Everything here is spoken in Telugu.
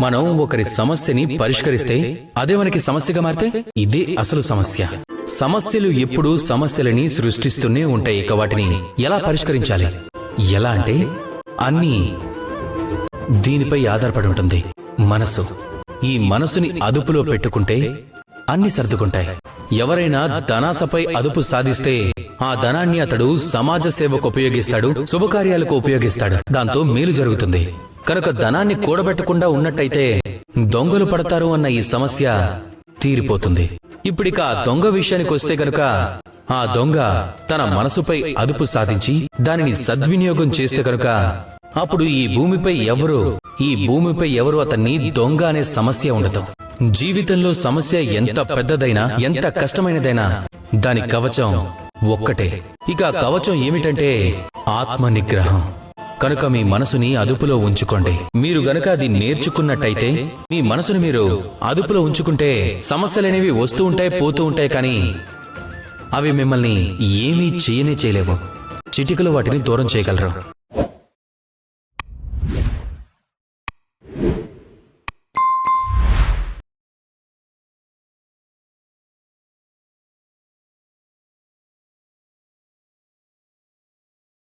మనం ఒకరి సమస్యని పరిష్కరిస్తే అదే మనకి సమస్యగా మారితే ఇదే అసలు సమస్య. సమస్యలు ఎప్పుడూ సమస్యలని సృష్టిస్తూనే ఉంటాయి ఇక వాటిని ఎలా పరిష్కరించాలి? ఎలా అంటే అన్నీ దీనిపై ఆధారపడి ఉంటుంది. మనసు ఈ మనసుని అదుపులో పెట్టుకుంటే అన్ని సర్దుకుంటాయి. ఎవరైనా ధనాసపై అదుపు సాధిస్తే ఆ ధనాన్ని అతడు సమాజ సేవకు ఉపయోగిస్తాడు శుభకార్యాలకు ఉపయోగిస్తాడు. దాంతో మేలు జరుగుతుంది. కనుక ధనాన్ని కూడబెట్టకుండా ఉన్నట్టయితే దొంగలు పడతారు అన్న ఈ సమస్య తీరిపోతుంది. ఇప్పుడిక ఆ దొంగ విషయానికి వస్తే గనుక ఆ దొంగ తన మనసుపై అదుపు సాధించి దానిని సద్వినియోగం చేస్తే కనుక అప్పుడు ఈ భూమిపై ఎవరు ఈ భూమిపై ఎవరు అతన్ని దొంగ అనే సమస్య ఉండదు. జీవితంలో సమస్య ఎంత పెద్దదైనా ఎంత కష్టమైనదైనా దాని కవచం ఒక్కటే. ఇక కవచం ఏమిటంటే ఆత్మ నిగ్రహం కనుక మీ మనసుని అదుపులో ఉంచుకోండి. మీరు గనక అది నేర్చుకున్నట్టయితే మీ మనసుని మీరు అదుపులో ఉంచుకుంటే సమస్యలనేవి వస్తూ ఉంటాయి పోతూ ఉంటాయి కానీ అవి మిమ్మల్ని ఏమీ చేయనే చేయలేవు. చిటికలో వాటిని దూరం చేయగలరు.